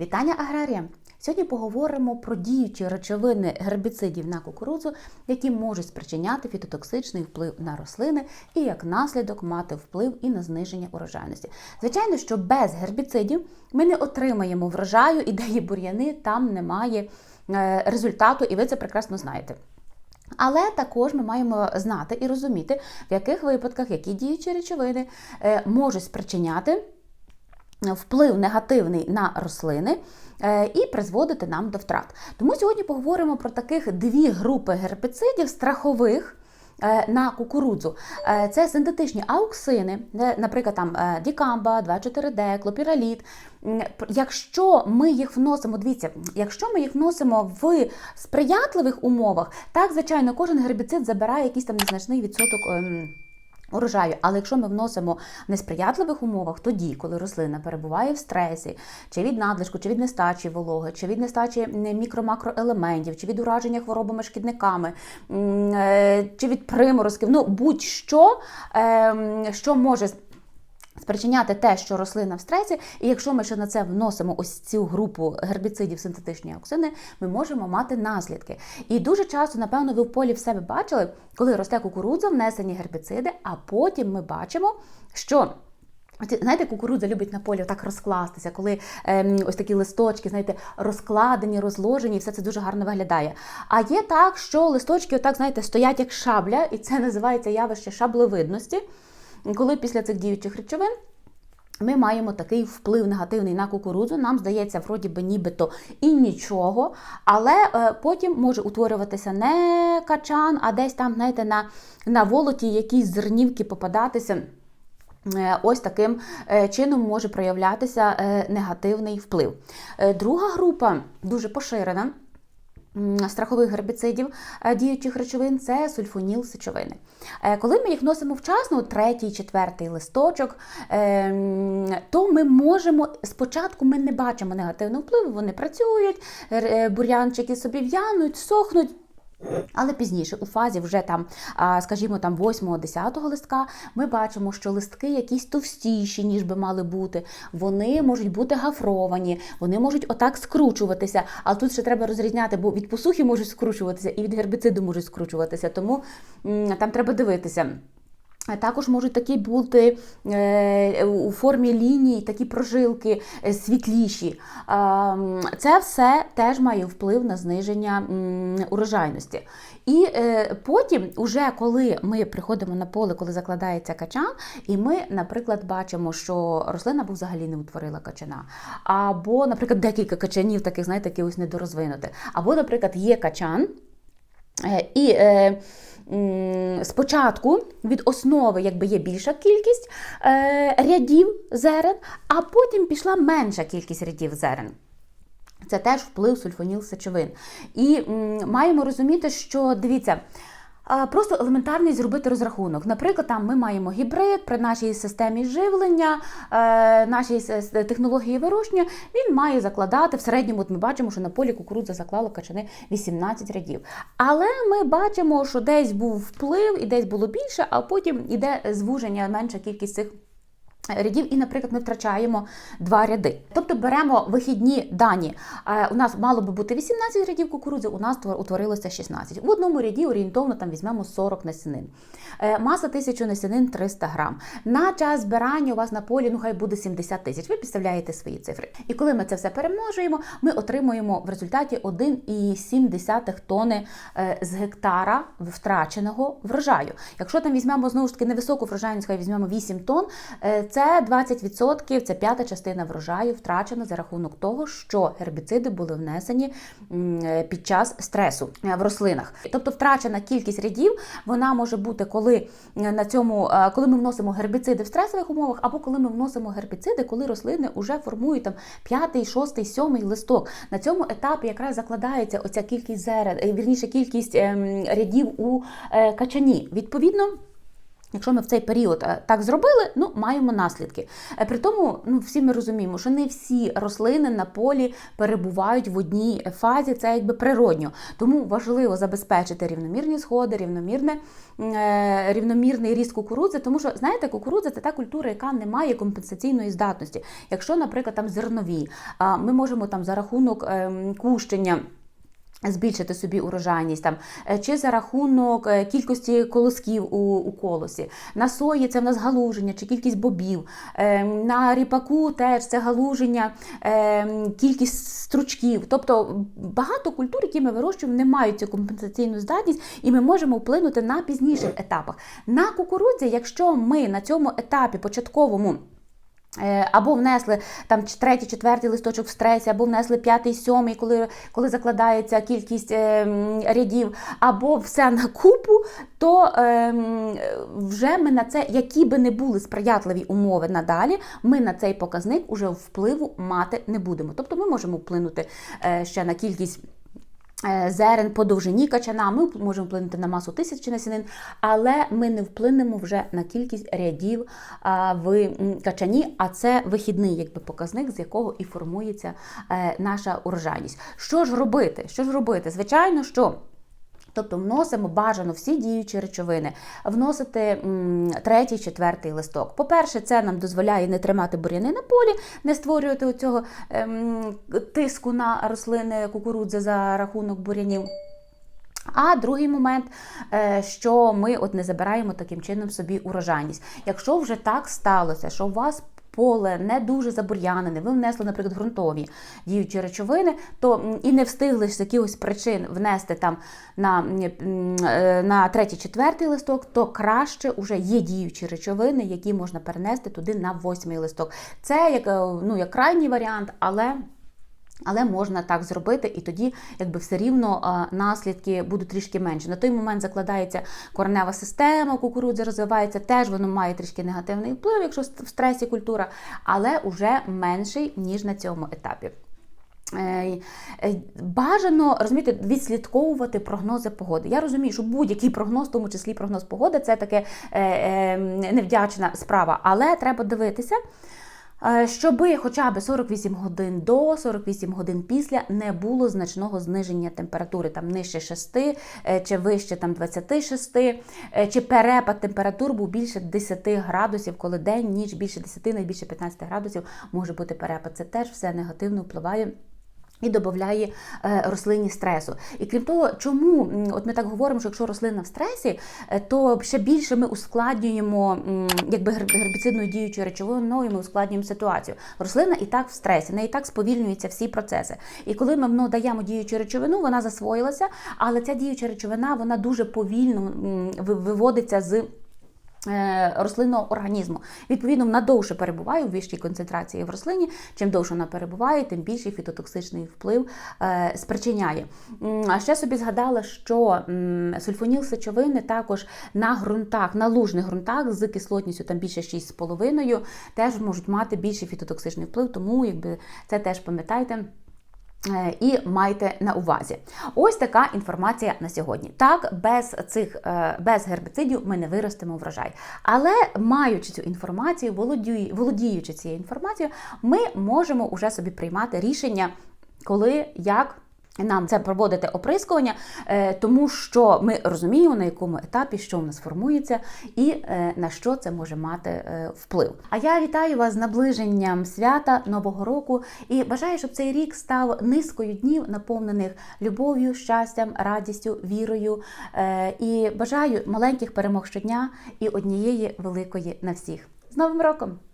Вітання аграріям! Сьогодні поговоримо про діючі речовини гербіцидів на кукурудзу, які можуть спричиняти фітотоксичний вплив на рослини і як наслідок мати вплив і на зниження урожайності. Звичайно, що без гербіцидів ми не отримаємо врожаю, і де є бур'яни, там немає е, результату, і ви це прекрасно знаєте. Але також ми маємо знати і розуміти, в яких випадках які діючі речовини е, можуть спричиняти вплив негативний на рослини е, і призводити нам до втрат. Тому сьогодні поговоримо про таких дві групи гербіцидів страхових. е, На кукурудзу Е, це синтетичні ауксини, наприклад, там дікамба, 2,4-D, клопіраліт. Якщо ми їх вносимо, дивіться, якщо ми їх вносимо в сприятливих умовах, так звичайно, кожен гербіцид забирає якийсь там незначний відсоток. Урожаю. Але якщо ми вносимо в несприятливих умовах, тоді, коли рослина перебуває в стресі, чи від надлишку, чи від нестачі вологи, чи від нестачі мікро-макроелементів, чи від ураження хворобами шкідниками, е, чи від приморозків, ну будь-що, ем, що може спричиняти те, що рослина в стресі, і якщо ми ще на це вносимо ось цю групу гербіцидів синтетичні ауксини, ми можемо мати наслідки. І дуже часто, напевно, ви в полі в себе бачили, коли росте кукурудза, внесені гербіциди, а потім ми бачимо, що. Знаєте, кукурудза любить на полі так розкластися, коли ем, ось такі листочки, знаєте, розкладені, розложені, і все це дуже гарно виглядає. А є так, що листочки, отак, знаєте, стоять як шабля, і це називається явище шаблевидності, коли після цих діючих речовин. Ми маємо такий вплив негативний на кукурудзу. Нам здається, вроді би нібито і нічого, але е, потім може утворюватися не качан, а десь там, знаєте, на, на волоті якісь зернівки попадатися. Е, Ось таким е, чином може проявлятися негативний вплив. Друга група дуже поширена. Страхових гербіцидів е, діючих речовин це сульфоніл сечовини. Е, Коли ми їх носимо вчасно, третій, четвертий листочок, е, то ми можемо спочатку ми не бачимо негативного впливу, вони працюють, е, бур'янчики собі в'януть, сохнуть. Але пізніше, у фазі вже там, скажімо, там 8-10 листка, ми бачимо, що листки якісь товстіші, ніж би мали бути. Вони можуть бути гафровані, вони можуть отак скручуватися. Але тут ще треба розрізняти, бо від посухи можуть скручуватися і від гербіциду можуть скручуватися. Тому там треба дивитися. Також можуть такі бути е, у формі ліній, такі прожилки е, світліші. Це все теж має вплив на зниження урожайності. І е, потім, уже коли ми приходимо на поле, коли закладається качан, і ми, наприклад, бачимо, що рослина взагалі не утворила качана, або, наприклад, декілька качанів, таких, знаєте, якихось недорозвинутих, або, наприклад, є качан. І спочатку від основи якби є більша кількість е, рядів зерен, а потім пішла менша кількість рядів зерен. Це теж вплив сульфоніл сечовин. І м, маємо розуміти, що дивіться. Просто елементарний зробити розрахунок. Наприклад, там ми маємо гібрид при нашій системі живлення, е, нашій технології вирощення. Він має закладати в середньому. От ми бачимо, що на полі кукурудза заклала качани 18 рядів. Але ми бачимо, що десь був вплив і десь було більше, а потім іде звуження менша кількість цих рядів, і, наприклад, ми втрачаємо два ряди. Тобто беремо вихідні дані. Е, У нас мало би бути 18 рядів кукурудзи, у нас утворилося 16. В одному ряді орієнтовно там візьмемо 40 насінин. Е, Маса 1000 насінин 300 грам. На час збирання у вас на полі ну хай буде 70 тисяч. Ви підставляєте свої цифри. І коли ми це все перемножуємо, ми отримуємо в результаті 1,7 тони е, з гектара втраченого врожаю. Якщо там візьмемо знову ж таки невисоку врожайність, хай візьмемо 8 тонн, е, це 20%, це п'ята частина врожаю втрачена за рахунок того, що гербіциди були внесені під час стресу е, в рослинах. Тобто втрачена кількість рядів вона може бути, коли е, на цьому, е, коли ми вносимо гербіциди в стресових умовах, або коли ми вносимо гербіциди, коли рослини вже формують там п'ятий, шостий, сьомий листок. На цьому етапі якраз закладається оця кількість зерен, вірніше кількість ем, рядів у качані. Відповідно. Якщо ми в цей період е, так зробили, ну маємо наслідки. Е, При тому, ну всі ми розуміємо, що не всі рослини на полі перебувають в одній фазі, це якби природньо. Тому важливо забезпечити рівномірні сходи, рівномірне, е, рівномірний ріст кукурудзи, тому що знаєте, кукурудза це та культура, яка не має компенсаційної здатності. Якщо, наприклад, там зернові, ми можемо там за рахунок ем, кущення. Збільшити собі урожайність там е, чи за рахунок е, кількості колосків у, у колосі. На сої це в нас галуження чи кількість бобів. Е, На ріпаку теж це галуження, кількість стручків. Тобто багато культур, які ми вирощуємо, не мають цю компенсаційну здатність, і ми можемо вплинути на пізніших етапах. На кукурудзі, якщо ми на цьому етапі початковому. Е, Або внесли там третій, четвертий листочок в стресі, або внесли п'ятий, сьомий, коли, коли закладається кількість е, рядів, або все на купу, то е, вже ми на це, які би не були сприятливі умови надалі, ми на цей показник уже впливу мати не будемо. Тобто ми можемо вплинути е, ще на кількість. Е, Зерен по довжині качана, ми можемо вплинути на масу тисячі насінин, але ми не вплинемо вже на кількість рядів в качані, а це вихідний якби, показник, з якого і формується е, наша урожайність. Що ж робити? Що ж робити? Звичайно, що. Тобто вносимо бажано всі діючі речовини, вносити третій, четвертий листок. По-перше, це нам дозволяє не тримати бур'яни на полі, не створювати оцього ем, тиску на рослини кукурудзи за рахунок бур'янів. А другий момент, е, що ми от не забираємо таким чином собі урожайність. Якщо вже так сталося, що у вас поле не дуже забур'янене, ви внесли, наприклад, ґрунтові діючі речовини, то і не встигли з якихось причин внести там на, е, на третій, четвертий листок, то краще вже є діючі речовини, які можна перенести туди на восьмий листок. Це як, е, ну, як крайній варіант, але. Але можна так зробити, і тоді, якби все рівно наслідки будуть трішки менші. На той момент закладається коренева система, кукурудза розвивається, теж воно має трішки негативний вплив, якщо в стресі культура, але уже менший ніж на цьому етапі. Е, е, Бажано розумієте, відслідковувати прогнози погоди. Я розумію, що будь-який прогноз, в тому числі прогноз погоди, це таке е, невдячна справа, але треба дивитися. Е, Щоби хоча б 48 годин до 48 годин після не було значного зниження температури, там нижче 6 е, чи вище там 26, е, чи перепад температур був більше 10 градусів, коли день, ніч більше 10, найбільше 15 градусів може бути перепад. Це теж все негативно впливає. І додає е, рослині стресу. І крім того, чому от ми так говоримо, що якщо рослина в стресі, е, то ще більше ми ускладнюємо якби гербіцидною діючою речовиною, ми ускладнюємо ситуацію. Рослина і так в стресі, в неї і так сповільнюються всі процеси. І коли ми ну, даємо діючу речовину, вона засвоїлася, але ця діюча речовина вона дуже повільно виводиться з. Е, Рослинного організму відповідно вона довше перебуває у вищій концентрації в рослині. Чим довше вона перебуває, тим більший фітотоксичний вплив е, спричиняє. А ще собі згадала, що сульфоніл сечовини також на ґрунтах, на лужних ґрунтах з кислотністю там більше 6,5, теж можуть мати більший фітотоксичний вплив, тому якби це теж пам'ятайте. Е, І майте на увазі. Ось така інформація на сьогодні. Так, без цих е, без гербіцидів ми не виростемо врожай. Але маючи цю інформацію, володію- володіючи цією інформацією, ми можемо уже собі приймати рішення, коли як. Нам це проводити оприскування, е, тому що ми розуміємо, на якому етапі що в нас формується і е, на що це може мати е, вплив. А я вітаю вас з наближенням свята Нового року і бажаю, щоб цей рік став низкою днів, наповнених любов'ю, щастям, радістю, вірою. І бажаю маленьких перемог щодня і однієї великої на всіх. З Новим роком!